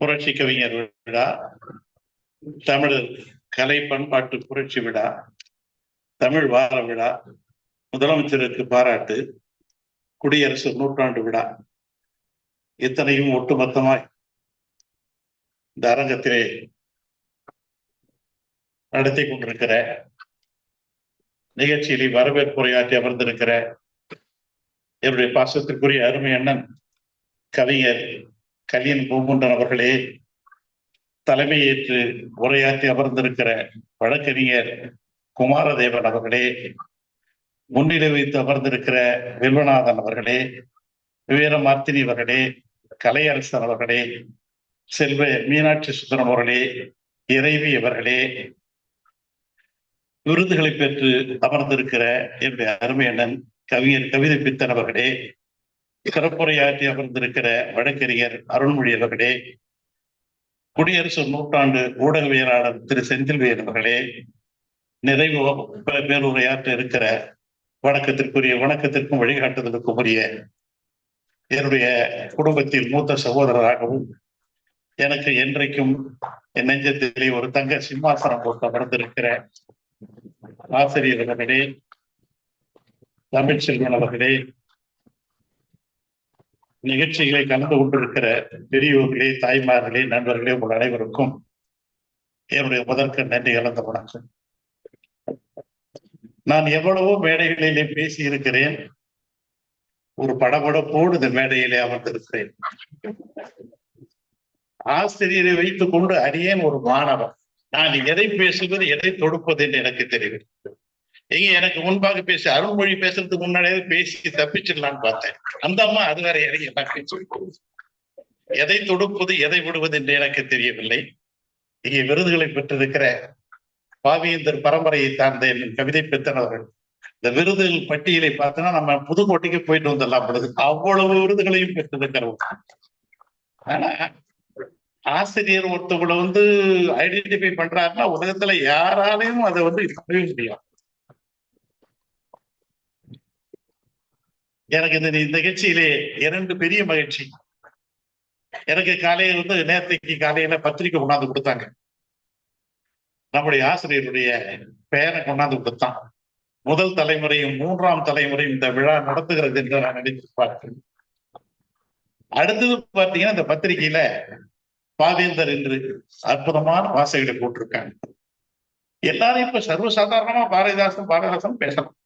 புரட்சி கவிஞர் விழா தமிழர் கலை பண்பாட்டு புரட்சி விழா தமிழ் வார விழா முதலமைச்சருக்கு பாராட்டு குடியரசு நூற்றாண்டு விழா இத்தனையும் ஒட்டுமொத்தமாய் இந்த அரங்கத்திலே நடத்தி கொண்டிருக்கிற நிகழ்ச்சியில் வரவேற்புரையாற்றி அமர்ந்திருக்கிற என்னுடைய பாசத்திற்குரிய அருமை அண்ணன் கவிஞர் கலியன் பூங்குண்டன் அவர்களே தலைமையேற்று உரையாற்றி அமர்ந்திருக்கிற வழக்கறிஞர் குமாரதேவன் அவர்களே முன்னிலை வைத்து அமர்ந்திருக்கிற வில்வநாதன் அவர்களே வீரமார்த்தினி அவர்களே கலையரசன் அவர்களே செல்வ மீனாட்சி சுந்தரம் அவர்களே இறைவி அவர்களே விருதுகளை பெற்று அமர்ந்திருக்கிற என்னுடைய அருமையண்ணன் கவிஞர் கவிதை பித்தன் அவர்களே சிறப்புரையாற்றி அமர்ந்திருக்கிற வழக்கறிஞர் அருள்மொழி அவர்களே குடியரசு நூற்றாண்டு ஊடகவியலாளர் திரு செந்தில்வேல் அவர்களே நிறைவு பேருரையாற்ற இருக்கிற வணக்கத்திற்குரிய வணக்கத்திற்கும் வழிகாட்டுதலுக்கும் உரிய என்னுடைய குடும்பத்தில் மூத்த சகோதரராகவும் எனக்கு என்றைக்கும் என் நெஞ்சத்திலே ஒரு தங்க சிம்மாசனம் போட்டு அமர்ந்திருக்கிற ஆசிரியர் அவர்களே தமிழ்ச்செல்வன் அவர்களே நிகழ்ச்சிகளை கலந்து கொண்டிருக்கிற பெரியோர்களே தாய்மார்களே நண்பர்களே உங்கள் அனைவருக்கும் என்னுடைய முதற்கு நன்றி கலந்த வணக்கம். நான் எவ்வளவோ மேடைகளிலே பேசி இருக்கிறேன் ஒரு படபடப்போடு இந்த மேடையிலே அமர்ந்திருக்கிறேன். ஆசிரியரை வைத்துக் கொண்டு அடியேன் ஒரு மாணவன். நான் எதை பேசுவது எதை தொடுப்பது என்று எனக்கு தெரியும். இங்க எனக்கு முன்பாக பேசி அருள்மொழி பேசுறதுக்கு முன்னாடியே பேசி தப்பிச்சிடலான்னு பார்த்தேன். அந்த அம்மா அது வேற இறங்கி எதை தொடுப்பது எதை விடுவது என்று எனக்கு தெரியவில்லை. இங்கே விருதுகளை பெற்றிருக்கிற பாவியந்தர் பரம்பரையை சார்ந்த என் கவிதை பெற்றனவர்கள் இந்த விருதுகள் பட்டியலை பார்த்தோன்னா நம்ம புதுக்கோட்டைக்கு போயிட்டு வந்துடலாம் பொழுது. அவ்வளவு விருதுகளையும் பெற்றிருக்கிறோம். ஆனா ஆசிரியர் ஒருத்தவங்களை வந்து ஐடென்டிஃபை பண்றாருன்னா உலகத்துல யாராலையும் அதை வந்து பண்ணவே முடியும் எனக்கு இந்த நிகழ்ச்சியிலே இரண்டு பெரிய மகிழ்ச்சி. எனக்கு காலையில வந்து நேரத்தைக்கு காலையில பத்திரிக்கை கொண்டாந்து கொடுத்தாங்க. நம்முடைய ஆசிரியருடைய பெயரை கொண்டாந்து கொடுத்தான். முதல் தலைமுறையும் மூன்றாம் தலைமுறையும் இந்த விழா நடத்துகிறது என்று நான் நினைத்து பார்த்தேன். அடுத்தது பார்த்தீங்கன்னா இந்த பத்திரிகையில பாவேந்தர் என்று அற்புதமான வாசைகளை போட்டிருக்காங்க. எல்லாரும் இப்ப சர்வசாதாரணமா பாரதிதாசன் பாரதிதாசன் பேசலாம்.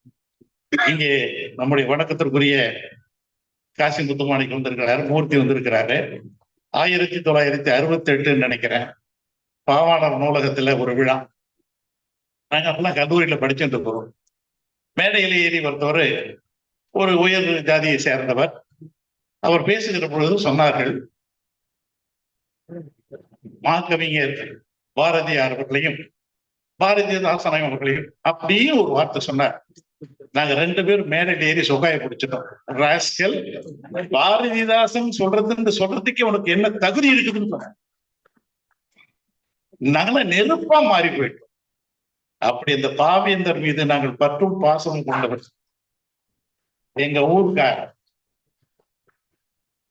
இங்கே நம்முடைய வணக்கத்திற்குரிய காசி முத்துமாணிக்கு வந்திருக்கிறாரு மூர்த்தி வந்திருக்கிறாரு. ஆயிரத்தி தொள்ளாயிரத்தி அறுபத்தி எட்டுன்னு நினைக்கிறேன். பாவாணர் நூலகத்துல ஒரு விழா. நாங்க அப்பெல்லாம் கல்லூரியில படிச்சுட்டு இருக்கிறோம் மேடையில ஏறி வந்தவர் ஒரு உயர் ஜாதியை சேர்ந்தவர். அவர் பேசுகிற பொழுது சொன்னார்கள் மாகவிஞர் பாரதியார் அவர்களையும் பாரதிதாசன் அவர்களையும் அப்படியே ஒரு வார்த்தை சொன்னார். நாங்க ரெண்டு பேரும் மேடையில் ஏறி சொகாய பிடிச்சிட்டோம். ராஸ்கல் பாரதிதாசன் சொல்றதுன்னு சொல்றதுக்கு உனக்கு என்ன தகுதி இருக்குதுன்னு சொன்ன. நாங்கள நெருப்பா மாறி போயிட்டோம். அப்படி இந்த பாவேந்தர் மீது நாங்கள் பற்றும் பாசமும் கொண்டவர். எங்க ஊருக்காரர்.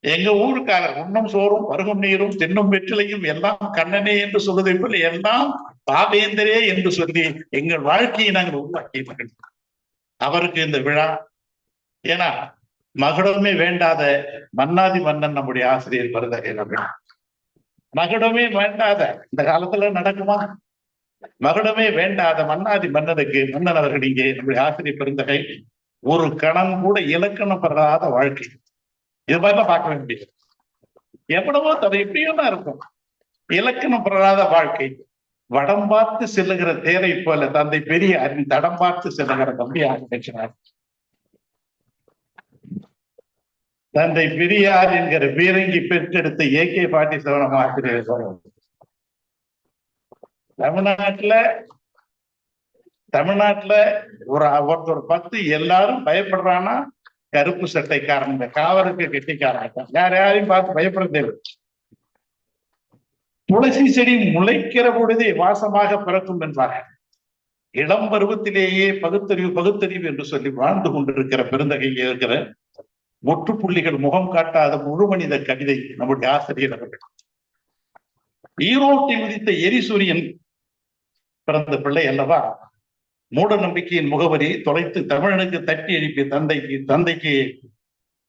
எங்க ஊருக்காரர் உண்ணும் சோறும் பருகும் நீரும் தின்னும் வெற்றிலையும் எல்லாம் கண்ணனே என்று சொல்வதை போல எல்லாம் பாவேந்தரே என்று சொல்லி எங்கள் வாழ்க்கையை நாங்கள் உருவாக்கி மகிழ்ந்தோம் அவருக்கு இந்த விழா. ஏன்னா மகுடமே வேண்டாத மன்னாதி மன்னன் நம்முடைய ஆசிரியர் மருதகை மகுடமே வேண்டாத இந்த காலத்துல நடக்குமா? மகுடமே வேண்டாத மன்னாதி மன்னனுக்கு மன்னன் அவர்கள் இங்கே நம்முடைய ஆசிரியர் பெருந்தகை ஒரு கணம் கூட இலக்கணம் பெறாத வாழ்க்கை. இது மாதிரிலாம் பார்க்க முடியாது எவ்வளவோ தவிர எப்படியோ தான் இருக்கும். இலக்கணம் பெறாத வாழ்க்கை. வடம் பார்த்து செல்லுகிற தேரை போல தந்தை பெரியார் தடம் பார்த்து செல்லுகிற தம்பி பேசினார் தந்தை பெரியார் என்கிற பீரங்கி பெற்றெடுத்த ஏ கே பாட்டி சவணம் ஆசிரியர் தமிழ்நாட்டுல தமிழ்நாட்டுல ஒரு ஒருத்தர் பத்து எல்லாரும் பயப்படுறான்னா கருப்பு சட்டைக்காரங்க காவலுக்கு கெட்டிக்காரங்க யார் யாரையும் பார்த்து பயப்பட தேவை துளசி செடி முளைக்கிற பொழுதே வாசமாக பிறக்கும் என்பார்கள். இளம் பருவத்திலேயே பகுத்தறிவு பகுத்தறிவு என்று சொல்லி வாழ்ந்து கொண்டிருக்கிற பெருந்தகையில் இருக்கிற முற்றுப்புள்ளிகள் முகம் காட்டாத முழு மனித கவிதை நம்முடைய ஆசிரியர் அவர்கள். ஈரோட்டை உதித்த எரிசூரியன் பிறந்த பிள்ளை அல்லவா? மூட நம்பிக்கையின் முகவரி தொலைத்து தமிழனுக்கு தட்டி எழுப்பிய தந்தைக்கு தந்தைக்கு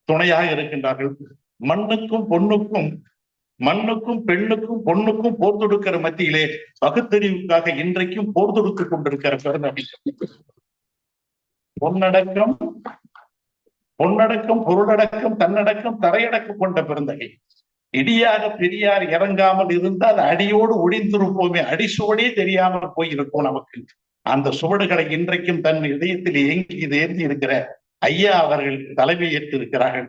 துணையாக இருக்கின்றார்கள். மண்ணுக்கும் பொண்ணுக்கும் மண்ணுக்கும் பெண்ணுக்கும் பொண்ணுக்கும் போர் தொடுக்கிற மத்தியிலே பகுத்தறிவுக்காக இன்றைக்கும் போர் தொடுத்துக் கொண்டிருக்கிற பெருநபி பொன்னடக்கம் பொன்னடக்கம் பொருளடக்கம் தன்னடக்கம் தரையடக்கம் கொண்ட பெருந்தகை. இடியாக பெரியார் இறங்காமல் இருந்தால் அடியோடு ஒடிந்திருப்போமே அடிசுவடே தெரியாமல் போயிருக்கும் நமக்கு. அந்த சுவடுகளை இன்றைக்கும் தன் இதயத்தில் ஏங்கி இது ஏந்தி இருக்கிற ஐயா அவர்கள் தலைமை ஏற்று இருக்கிறார்கள்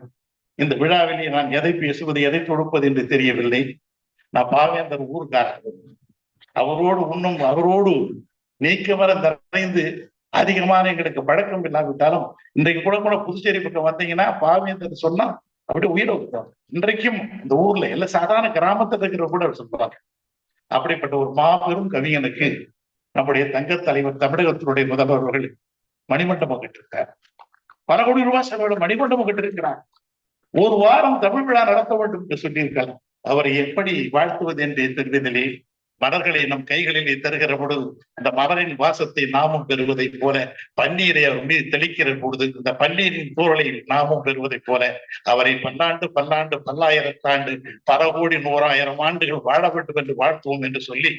இந்த விழாவிலே நான் எதை பேசுவது எதை தொடுப்பது என்று தெரியவில்லை. நான் பாவேந்தர் ஊர்காரர் அவரோடு உண்ணும் அவரோடு நீக்கமர நிறைந்து அதிகமான எங்களுக்கு பழக்கம் இல்லாவிட்டாலும் இன்றைக்கு கூட கூட புதுச்சேரி பக்கம் வந்தீங்கன்னா பாவேந்தர் சொன்னா அப்படி உயிரை விட்டாங்க இன்றைக்கும் இந்த ஊர்ல எல்லா சாதாரண கிராமத்தில் இருக்கிற கூட சொல்றாங்க அப்படிப்பட்ட ஒரு மாபெரும் கவிஞனுக்கு நம்முடைய தங்க தலைவர் தமிழகத்தினுடைய முதல்வர்கள் மணிமண்டபம் கட்டிருக்கார் பல கோடி ரூபாய் செலவோட மணிமண்டபம் கட்டிருக்கிறார் ஒரு வாரம் தமிழ் விழா நடத்த வேண்டும் என்று சொல்லியிருக்கலாம் அவரை எப்படி வாழ்த்துவது என்று தெரிவதிலே மலர்களை நம் கைகளிலே தருகிற பொழுது அந்த மலரின் வாசத்தை நாமும் பெறுவதை போல பன்னீரை அவர் மீது தெளிக்கிற பொழுது இந்த பன்னீரின் சூழலை நாமும் பெறுவதை போல அவரை பல்லாண்டு பல்லாண்டு பல்லாயிரத்தாண்டு பல கோடி நூறாயிரம் ஆண்டுகள் வாழ வேண்டும் என்று வாழ்த்துவோம் என்று சொல்லி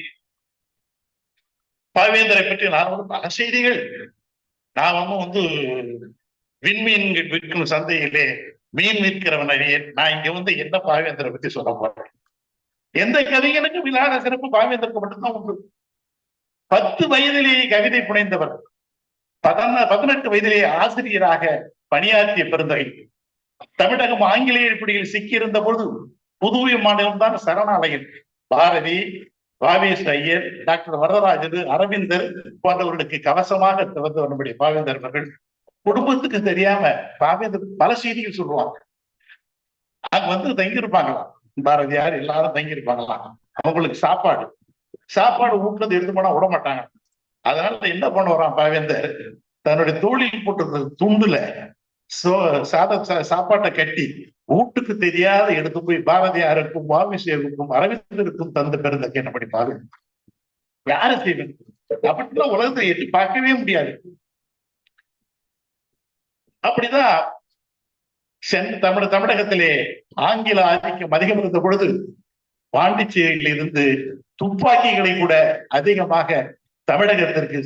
பாவேந்தரை பற்றி நான் வந்து பல செய்திகள். நாம வந்து விண்மீன்கள் விண்மீன் விற்கும் சந்தையிலே மீன் விற்கிறவன் நான் இங்க வந்து என்ன பாவேந்தரை பத்தி சொல்ல போறேன்? எந்த கவிஞனுக்கும் விழாத சிறப்பு பாவேந்தருக்கு மட்டும்தான் உண்டு? பத்து வயதிலேயே கவிதை புனைந்தவர் பதின பதினெட்டு வயதிலேயே ஆசிரியராக பணியாற்றிய பெருந்தகை. தமிழகம் ஆங்கிலேய பிடியில் சிக்கியிருந்த பொழுது புதுவை மாநிலம் தான் சரணாலயம். பாரதி பாவேஸ் ஐயர் டாக்டர் வரதராஜன் அரவிந்தர் போன்றவர்களுக்கு கவசமாக திறந்தவர் நம்முடைய பாவேந்தர் அவர்கள் குடும்பத்துக்கு தெரியாம பாவேந்தர் பல செய்திகள் சொல்லுவாங்க. அங்க வந்து தங்கியிருப்பாங்களாம். பாரதியார் எல்லாரும் தங்கியிருப்பாங்களாம். அவங்களுக்கு சாப்பாடு. சாப்பாடு ஊட்டுறது எடுத்து போனா விட மாட்டாங்க. அதனால என்ன பண்ண பாவேந்தர் தன்னுடைய தோழில் போட்டு துண்டுல சோ சாத சாப்பாட்டை கட்டி வீட்டுக்கு தெரியாத எடுத்து போய் பாரதியாருக்கும் வாமிசேவுக்கும் அரவிந்தருக்கும் தந்த பெருந்தக்கை என்ன பாருங்க? வேற செய்வது? அப்படின்னா உலகத்தை எட்டி பார்க்கவே முடியாது. அப்படிதான் சென் தமிழ் தமிழகத்திலே ஆங்கில ஆதிக்கம் அதிகம் இருந்த பொழுது பாண்டிச்சேரியில் இருந்து துப்பாக்கிகளை கூட அதிகமாக தமிழகத்திற்கு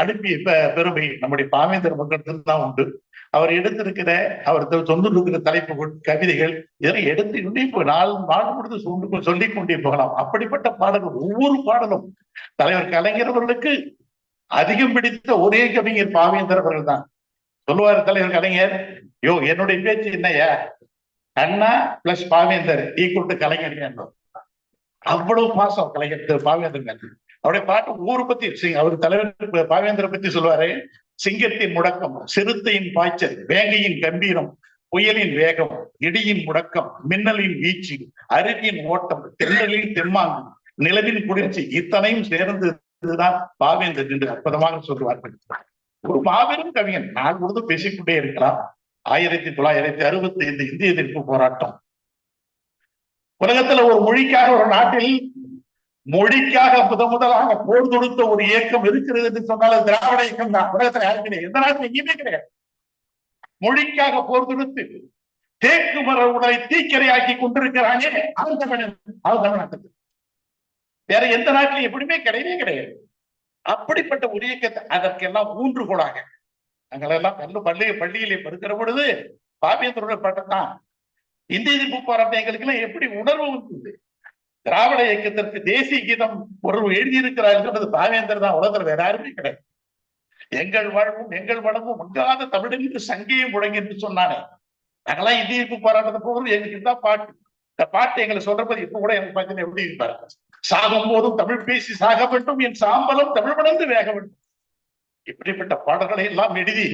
அனுப்பிய பெருமை நம்முடைய பாவேந்தர் மக்களுக்கு தான் உண்டு. அவர் எடுத்திருக்கிற அவர் சொந்த இருக்கிற தலைப்பு கவிதைகள் இதெல்லாம் எடுத்து இன்னும் நாள் நாள் முடிந்து சொல்லி சொல்லிக் கொண்டே போகலாம். அப்படிப்பட்ட பாடல்கள் ஒவ்வொரு பாடலும் தலைவர் கலைஞர் அவர்களுக்கு அதிகம் பிடித்த ஒரே கவிஞர் பாவேந்தர் அவர்கள் தான். சொல்லுவார் தலைவர் கலைஞர் யோ என்னுடைய பேச்சு என்னையா Anna plus Pavendhar equal to Kalaignar அவ்வளவு பாசம் கலைஞர் பாவேந்தர் அவருடைய பாட்டு ஊரை பத்தி அவர் தலைவர் பாவேந்தரை பத்தி சொல்லுவாரு சிங்கத்தின் முடக்கம் சிறுத்தையின் பாய்ச்சல் வேங்கையின் கம்பீரம் புயலின் வேகம் இடியின் முடக்கம் மின்னலின் வீச்சு அருகின் ஓட்டம் தென்றலின் தெம்மாங்கு நிலவின் குளிர்ச்சி இத்தனையும் சேர்ந்ததுதான் பாவேந்தர் என்று அற்புதமாக சொல்லுவார்கள் ஒரு மாபெரும் கவிஞன். நான் உருது பேசிக்கொண்டே இருக்கலாம். ஆயிரத்தி தொள்ளாயிரத்தி அறுபத்தி ஐந்து இந்திய எதிர்ப்பு போராட்டம். உலகத்துல ஒரு மொழிக்காக ஒரு நாட்டில் மொழிக்காக முத முதலாக போர் தொடுத்த ஒரு இயக்கம் இருக்கிறது என்று சொன்னால் திராவிட இயக்கம் தான். உலகத்துல யாரும் கிடையாது. எந்த நாட்டில் எங்கேயுமே கிடையாது. மொழிக்காக போர் தொடுத்து தேக்கு மர உடலை தீக்கிரையாக்கி கொண்டிருக்கிறானே அவன் தமிழன் அவன் தமிழ்நாட்டுக்கு வேற எந்த நாட்டிலும் எப்படியுமே கிடையவே கிடையாது. அப்படிப்பட்ட ஒரு இயக்கத்தை அதற்கெல்லாம் ஊன்றுகோலாக. நாங்களெல்லாம் பள்ளி பள்ளி பள்ளியிலே படுக்கிற பொழுது பாவேந்தரோட பட்டம் தான் இந்திய எதிர்ப்பு போராட்டம் எங்களுக்கு எல்லாம் எப்படி உணர்வு வந்தது திராவிட இயக்கத்திற்கு தேசிய கீதம் ஒரு எழுதியிருக்கிறார் சொன்னது பாவேந்தர் தான். உலகத்தில் வேற யாருமே கிடையாது. எங்கள் வாழ்வும் எங்கள் வளமும் மங்காத தமிழர்களுக்கு சங்கையும் முழங்கி என்று சொன்னானே. நாங்களாம் இந்திய எதிர்ப்பு போராட்டத்தை போகிறது எங்களுக்கு தான் பாட்டு. இந்த பாட்டு எங்களை சொல்றபோது இப்ப கூட எனக்கு பார்த்தீங்கன்னா எப்படி இருப்பாரு சாகும் போதும் தமிழ் பேசி சாக வேண்டும் என் சாம்பலம் தமிழ் வளர்ந்து வேக வேண்டும். இப்படிப்பட்ட பாடல்களை எல்லாம் எழுதி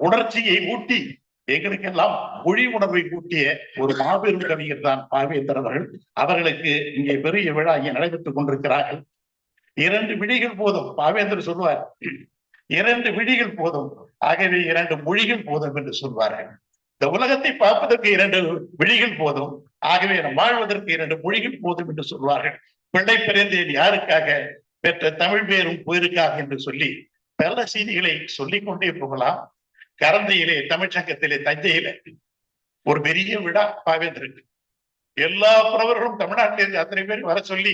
உணர்ச்சியை ஊட்டி எங்களுக்கெல்லாம் மொழி உணர்வை கூட்டிய ஒரு மாபெரும் கவிஞர் தான் பாவேந்தர் அவர்கள். அவர்களுக்கு இங்கே பெரிய விழா இங்கே நடைபெற்றுக் கொண்டிருக்கிறார்கள். இரண்டு விழிகள் போதும் பாவேந்தர் சொல்வார். இரண்டு விழிகள் போதும் ஆகவே இரண்டு மொழிகள் போதும் என்று சொல்வார்கள். இந்த உலகத்தை பார்ப்பதற்கு இரண்டு விழிகள் போதும் ஆகவே வாழ்வதற்கு இரண்டு மொழிகள் போதும் என்று சொல்வார்கள். பிள்ளை பிறந்தேன் யாருக்காக? பெற்ற தமிழ் பேரும் போயிருக்காக என்று சொல்லி பல செய்திகளை சொல்லிக் கொண்டே போகலாம். கரந்தையிலே தமிழ்ச்சங்கத்திலே தஞ்சையில ஒரு பெரிய விழா பாவேந்தருக்கு எல்லா புறவர்களும் தமிழ்நாட்டிலிருந்து அத்தனை பேர் வர சொல்லி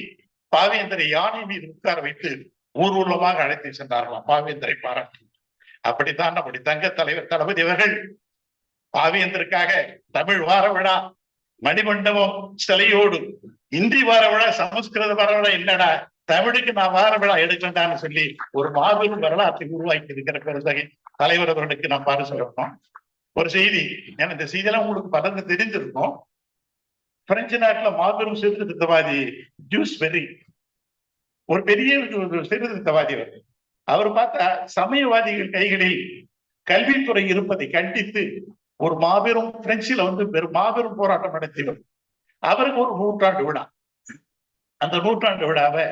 பாவேந்தரை யானை மீது உட்கார வைத்து ஊர்வலமாக அழைத்து சென்றார்களாம் பாவேந்தரை பாராட்டி. அப்படித்தான் நம்முடைய தங்க தலைவர் தளபதி அவர்கள் பாவேந்தருக்காக தமிழ் வார விழா மணிமண்டபம் சிலையோடு ஹிந்தி வார விழா சமஸ்கிருத வார விழா என்னடா தமிழுக்கு நான் வார விழா எடுக்கண்டான்னு சொல்லி ஒரு மாபெரும் வரலாற்றை உருவாக்கி இருக்கிற பெருந்தகை தலைவர் அவர்களுக்கு நான் பாரு சொல்லணும் ஒரு செய்தி ஏன்னா இந்த செய்தியெல்லாம் உங்களுக்கு பலர்ந்து தெரிஞ்சிருக்கும். பிரெஞ்சு நாட்டுல மாபெரும் சீர்திருத்தவாதி ஜூஸ் வெரி ஒரு பெரிய ஒரு சீர்திருத்தவாதி அவர். அவர் பார்த்தா சமயவாதிகள் கைகளில் கல்வித்துறை இருப்பதை கண்டித்து ஒரு மாபெரும் பிரெஞ்சில வந்து பெரும் மாபெரும் போராட்டம் நடத்தியவர். அவருக்கு ஒரு நூற்றாண்டு விழா. அந்த நூற்றாண்டு விழாவை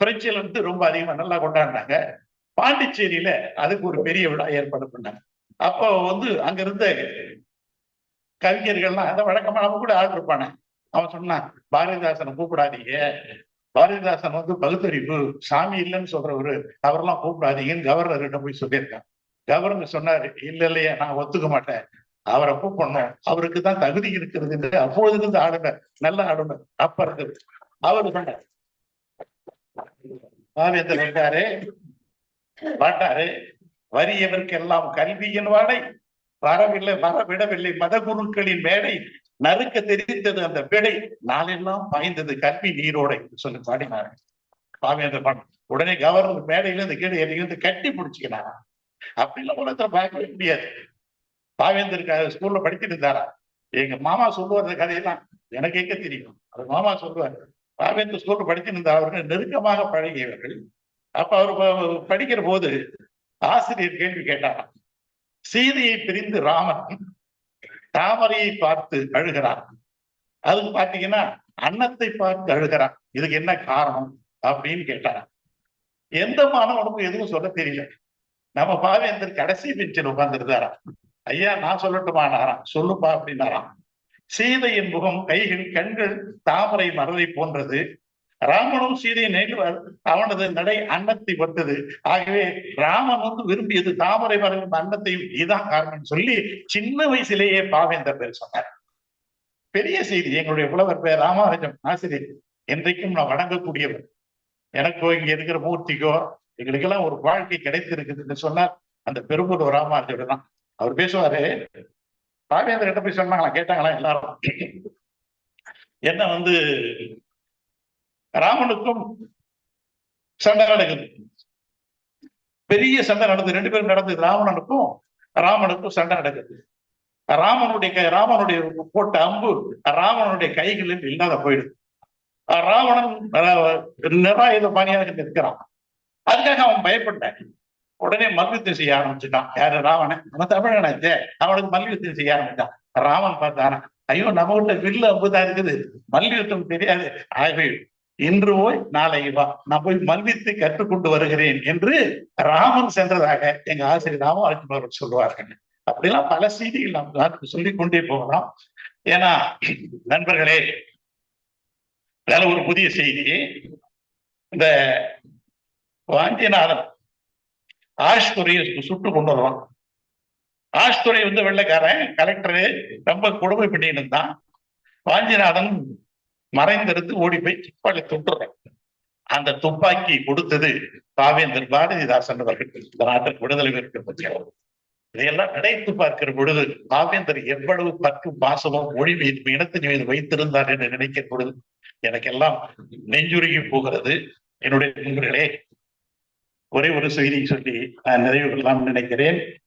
பிரெஞ்சில் வந்து ரொம்ப அதிகமா நல்லா கொண்டாடினாங்க. பாண்டிச்சேரியில அதுக்கு ஒரு பெரிய விழா ஏற்பாடு பண்ணாங்க. அப்போ வந்து அங்க இருந்த கவிஞர்கள்லாம் அதை வழக்கமா நம்ம கூட ஆள் இருப்பானே அவன் சொன்னான் பாரதிதாசனை கூப்பிடாதீங்க. பாரதிதாசன் வந்து பகுத்தறிவு சாமி இல்லைன்னு சொல்றவரு. அவரெல்லாம் கூப்பிடாதீங்கன்னு கவர்னர்கிட்ட போய் சொல்லியிருக்கான். கவர்னர் சொன்னாரு இல்ல இல்லையா நான் ஒத்துக்க மாட்டேன். அவரை கூப்பிடணும். அவருக்கு தான் தகுதி இருக்கிறது என்று அப்பொழுது இருந்து ஆளுநர் நல்ல ஆளுநர் அப்ப இருந்தது அவரு சொன்னார். பாவேந்தர் பாட்டாரு வறியவர்க்கெல்லாம் கல்வியின் வாடை வரவில்லை வரவிடவில்லை. மத குருக்களின் மேடை நறுக்க தெரிந்தது அந்த விடை நாளெல்லாம் பாய்ந்தது கல்வி நீரோடை சொல்லி பாடினாரு. பாவேந்தர் பாடம் உடனே கவர்னர் மேடையில இருந்து கீழே இருந்து கட்டி பிடிச்சிக்கிறாரா அப்படிலாம் உலகத்துல பார்க்கவே முடியாது. பாவேந்தர் ஸ்கூல்ல படிச்சுட்டு இருந்தாரா? எங்க மாமா சொல்லுவார் அந்த கதையெல்லாம் எனக்கு எங்க தெரியும்? அது மாமா சொல்லுவார் பாவேந்தர் ஸ்கூல்ல படிச்சுட்டு இருந்தார் அவர்கள் நெருக்கமாக பழகியவர்கள். அப்ப அவர் படிக்கிற போது ஆசிரியர் கேள்வி கேட்டாராம். சீதையை பிரிந்து ராமன் தாமரையை பார்த்து அழுகிறார் அதுக்கு பாத்தீங்கன்னா அன்னத்தை பார்த்து அழுகிறான். இதுக்கு என்ன காரணம்? அப்படின்னு கேட்டாராம். எந்த மாணவனுக்கும் எதுவும் சொல்ல தெரியல. நம்ம பாவேந்தர் கடைசி பெஞ்சில் உட்கார்ந்துருந்தாராம். ஐயா நான் சொல்லட்டுமா நாராம் சொல்லுப்பா அப்படின்னாராம். சீதையின் முகம் கைகள் கண்கள் தாமரை மலரை போன்றது. ராமனும் சீதையை நேற்று அவனது நடை அன்னத்தை பட்டது. ஆகவே ராமன் வந்து விரும்பியது தாமரை மரம் அன்னத்தையும் இதுதான் காரணம் சொல்லி சின்ன வயசுலேயே பாவேந்தர் பேர் சொன்னார். பெரிய செய்தி எங்களுடைய புலவர் பேர் ராமானுஜம் ஆசிரியர். என்றைக்கும் நான் வணங்கக்கூடியவர். எனக்கோ இங்க இருக்கிற மூர்த்திக்கோ எங்களுக்கெல்லாம் ஒரு வாழ்க்கை கிடைத்திருக்குதுன்னு சொன்னார். அந்த பெரும்பூர் ராமானுஜர் தான். அவர் பேசுவாரு. பாவேந்தர் கிட்ட போய் சொன்னாங்களா? கேட்டாங்களா எல்லாரும்? என்ன வந்து ராமனுக்கும் சண்டை நடக்குது. பெரிய சண்டை நடந்தது ரெண்டு பேரும் நடந்தது ராவணனுக்கும் ராமனுக்கும் சண்டை நடக்குது. ராமனுடைய ராமனுடைய போட்ட அம்பு ராவணனுடைய கைகளில் இல்லாத போயிடுது. ராவணன் நிராயுத பாணியாக நிற்கிறான் அதுக்காக அவன் பயப்பட்டான். உடனே மல்யுத்தம் செய்ய ஆரம்பிச்சுட்டான். யாரு? ராவணன். நம்ம தமிழனாச்சே அவனுக்கு மல்யுத்தம் செய்ய ஆரம்பிச்சான். ராவன் பார்த்தானா ஐயோ நம்ம கிட்ட வில்லு அம்புதான் இருக்குது. மல்யுத்தம் தெரியாது. ஆகவே இன்று போய் நாளை வா. நான் போய் மல்வித்தை கற்றுக்கொண்டு வருகிறேன் என்று ராமன் சென்றதாக எங்க ஆசிரியர் ராமராஜன் அவர்கள் சொல்லுவார்கள் அப்படிலாம் பல செய்திகள் நாம் சொல்லிக் கொண்டே போகலாம். ஏன்னா நண்பர்களே வேற ஒரு புதிய செய்தி. இந்த வாஞ்சிநாதன் ஆஷ் துறையை சுட்டு கொண்டு வருவான். ஆஷ்துறை வந்து வெள்ளைக்காரன் கலெக்டரு ரொம்ப கொடுமை பண்ணிட்டு இருந்தான். வாஞ்சிநாதன் மறைந்திருந்து ஓடி போய் துப்பாக்கி துட்டுறேன். அந்த துப்பாக்கி கொடுத்தது பாவேந்தர் பாரதிதாசன் அவர்கள். இந்த நாட்டில் விடுதலை பெற்ற இதையெல்லாம் நினைத்து பார்க்கிற பொழுது பாவேந்தர் எவ்வளவு பற்று பாசமும் மொழி மீது இனத்தின் மீது வைத்திருந்தார் என்று நினைக்கிற பொழுது எனக்கெல்லாம் நெஞ்சுருகி போகிறது. என்னுடைய நண்பர்களே ஒரே ஒரு செய்தி சொல்லி நான் நிறைவு கொள்ளலாம் நினைக்கிறேன்.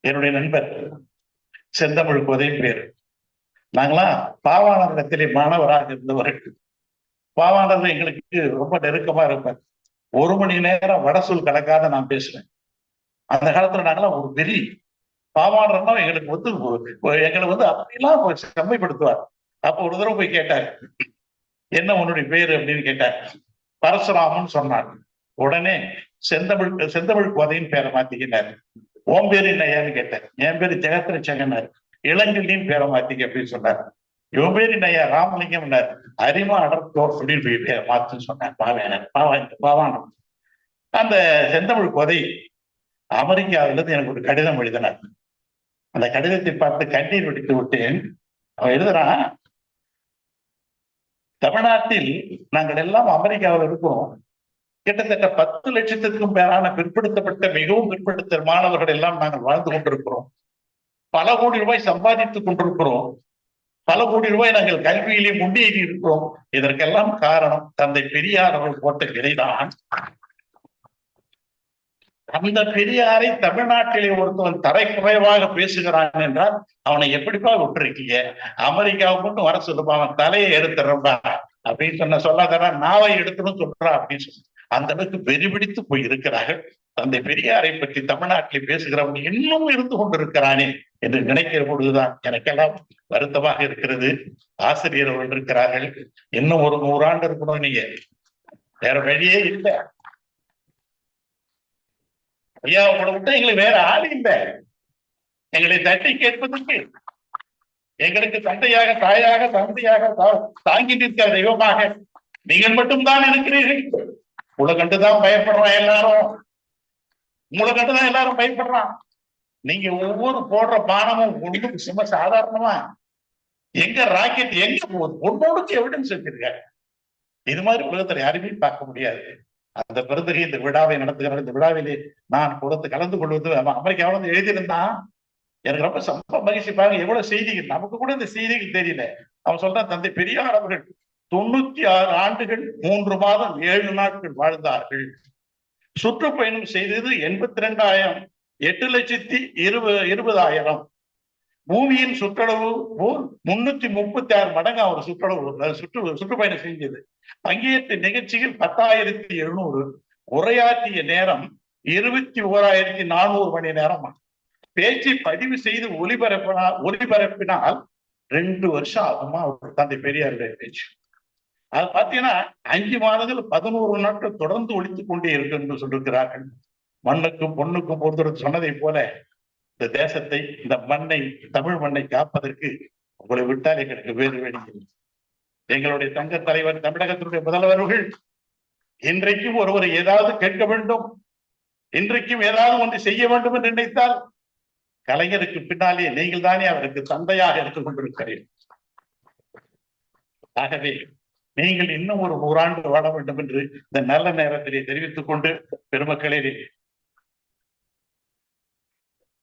என்னுடைய நண்பர் செந்தமிழ் கொதை பேர் நாங்களாம் பாவானந்தத்திலே மாணவராக இருந்தவர்கள். பாவாணர் எங்களுக்கு ரொம்ப நெருக்கமா இருப்பார். ஒரு மணி நேரம் வடசூல் கலக்காத நான் பேசுறேன் அந்த காலத்துல நாங்களாம் ஒரு வெறி பாவாணர்னா எங்களுக்கு வந்து எங்களை வந்து அப்படிலாம் செம்மைப்படுத்துவார். அப்ப ஒரு தடவை போய் கேட்டார் என்ன உன்னுடைய பேரு? அப்படின்னு கேட்டார். பரசுராமன் சொன்னார். உடனே செந்தமிழ் செந்தமிழ் கோதையின் பேரை மாத்திக்கினார். ஓம் பேரு என்னையான்னு கேட்டேன். என் பேரு ஜெகத்திர செங்கனார் இளங்கல்லின் பேரை மாத்திக்க அப்படின்னு சொன்னார். இவன் பேர் என்னையா ராமலிங்கம் அரிமா அடர்த்தோ அப்படின்னு போய் பேர் மாத்துன்னு சொன்னேன் பாவேன பாவா பாவானம் அந்த செந்தமிழ் கொதை அமெரிக்காவிலிருந்து எனக்கு ஒரு கடிதம் எழுதினார். அந்த கடிதத்தை பார்த்து கண்ணீர் வெடித்து விட்டேன். அவன் எழுதுறான் தமிழ்நாட்டில் நாங்கள் எல்லாம் அமெரிக்காவில் இருக்கிறோம் கிட்டத்தட்ட பத்து லட்சத்திற்கும் மேலான பிற்படுத்தப்பட்ட மிகவும் பிற்படுத்த மாணவர்கள் எல்லாம் நாங்கள் வாழ்ந்து கொண்டிருக்கிறோம். பல கோடி ரூபாய் சம்பாதித்துக் கொண்டிருக்கிறோம். பல கோடி ரூபாய் நாங்கள் கல்வியிலே முன்னேறி இருக்கிறோம். இதற்கெல்லாம் காரணம் தந்தை பெரியார் அவர்கள் போட்ட விதைதான் அந்த பெரியாரை தமிழ்நாட்டிலே ஒருத்தவன் தரை குறைவாக பேசுகிறான் என்றால் அவனை எப்படிப்பா விட்டுருக்கீங்க? அமெரிக்காவை மட்டும் வர சொல்லுப்பா அவன் தலையை எடுத்துறப்பா அப்படின்னு சொன்ன சொல்லாதடா நாவை எடுத்துன்னு சொல்றா அப்படின்னு சொல்லி அந்த அளவுக்கு வெறிபிடித்து போய் இருக்கிறார்கள். தந்தை பெரியாரை பற்றி தமிழ்நாட்டில் பேசுகிறவன் இன்னும் இருந்து கொண்டிருக்கிறானே என்று நினைக்கிற பொழுதுதான் எனக்கெல்லாம் வருத்தமாக இருக்கிறது. ஆசிரியர் அவர்கள் இருக்கிறார்கள். இன்னும் ஒரு நூறாண்டு இருக்கணும் நீங்க. வேற வழியே இல்லை. ஐயா உங்களை விட்டு எங்களுக்கு வேற ஆள் இல்லை. எங்களை தட்டி கேட்பதற்கு எங்களுக்கு தந்தையாக தாயாக தந்தையாக தா- தாங்கி நிற்கிற தெய்வமாக நீங்கள் மட்டும்தான் இருக்கிறீர்கள் உங்களை கண்டுதான் பயப்படுறான் எல்லாரும். உங்களை கண்டுதான் எல்லாரும் பயப்படுறான். நீங்க ஒவ்வொரு போடுற பானமும் குடியும் சும்மா சாதாரணமா. எங்க ராக்கெட் எங்க போகுது ஒன்னோடுக்கு எவிடன்ஸ் வச்சிருக்காங்க இது மாதிரி உலகத்துல யாருமே பார்க்க முடியாது. அந்த பிறந்தகை இந்த விழாவை நடத்துகிற இந்த விழாவிலே நான் கொடுத்து கலந்து கொள்வது அவன் அமெரிக்காவில் வந்து எழுதியிருந்தான். எனக்கு ரொம்ப சம்ப மகிழ்ச்சி. பாருங்க எவ்வளவு செய்திகள். நமக்கு கூட இந்த செய்திகள் தெரியல. அவன் சொல்றான் தந்தை பெரியார் அவர்கள் தொண்ணூத்தி ஆறு ஆண்டுகள் மூன்று மாதம் ஏழு நாட்கள் வாழ்ந்தார்கள். சுற்றுப்பயணம் செய்தது எண்பத்தி ரெண்டாயிரம் எட்டு லட்சத்தி இருபது இருபதாயிரம். பூமியின் சுற்றளவு போல் முன்னூத்தி முப்பத்தி ஆறு மடங்கு அவர் சுற்றளவு சுற்று சுற்றுப்பயணம் செஞ்சது. பங்கேற்ற நிகழ்ச்சிகள் பத்தாயிரத்தி எழுநூறு உரையாற்றிய நேரம் இருபத்தி ஓராயிரத்தி நானூறு மணி நேரம்? பேச்சை பதிவு செய்து ஒலிபரப்பினால் ஒலிபரப்பினால் ரெண்டு வருஷம் ஆகுமா? அவர் தந்தை பெரியாருடைய பேச்சு. அது பாத்தீங்கன்னா அஞ்சு மாதங்கள் பதினோரு நாட்கள் தொடர்ந்து ஒழித்துக் கொண்டே இருக்கு என்று சொல்லிருக்கிறார்கள் மண்ணுக்கும் பொண்ணுக்கும் பொறுத்தவரை சொன்னதை போல இந்த தேசத்தை இந்த மண்ணை தமிழ் மண்ணை காப்பதற்கு உங்களை விட்டால் எங்களுக்கு வேறு வழி எங்களுடைய தங்க தலைவர் தமிழகத்தினுடைய முதல்வர்கள் இன்றைக்கும் ஒருவர் ஏதாவது கேட்க வேண்டும். இன்றைக்கும் ஏதாவது ஒன்று செய்ய வேண்டும் என்று நினைத்தால் கலைஞருக்கு பின்னாலே நீங்கள் தானே அவருக்கு தந்தையாக இருந்து கொண்டிருக்கிறீர்கள். ஆகவே நீங்கள் இன்னும் ஒரு நூறாண்டு வாழ வேண்டும் என்று இந்த நல்ல நேரத்திலே தெரிவித்துக் கொண்டு பெருமக்களே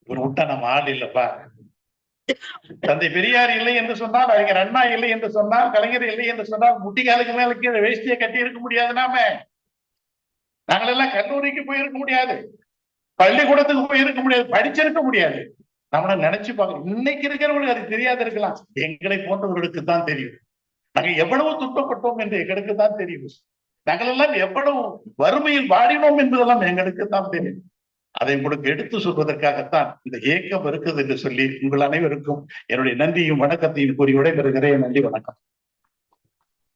ஒரு விட்டா நம்ம ஆள் இல்லப்பா. தந்தை பெரியார் இல்லை என்று சொன்னால் அறிஞர் அண்ணா இல்லை என்று சொன்னால் கலைஞர் இல்லை என்று சொன்னால் முட்டிகாலுக்கு மேல கீழே வேஷ்டியை கட்டி இருக்க முடியாது நாம. நாங்கள் எல்லாம் கல்லூரிக்கு போயிருக்க முடியாது. பள்ளிக்கூடத்துக்கு போயிருக்க முடியாது. படிச்சிருக்க முடியாது. நம்மள நினைச்சு பார்க்கணும். இன்னைக்கு இருக்கிறவங்களுக்கு அது தெரியாது இருக்கலாம். எங்களை போன்றவர்களுக்கு தான் தெரியும். நாங்க எவ்வளவு துன்பப்பட்டோம் என்று எங்களுக்கு தான் தெரியும். நாங்கள் எல்லாம் எவ்வளவு வறுமையில் வாடினோம் என்பதெல்லாம் எங்களுக்கு தான் தெரியும். அதை உங்களுக்கு எடுத்து சொல்வதற்காகத்தான் இந்த ஏக்கம் இருக்குது என்று சொல்லி உங்கள் அனைவருக்கும் என்னுடைய நன்றியும் வணக்கத்தையும் கூறி விடைபெறுகிறேன். நன்றி வணக்கம்.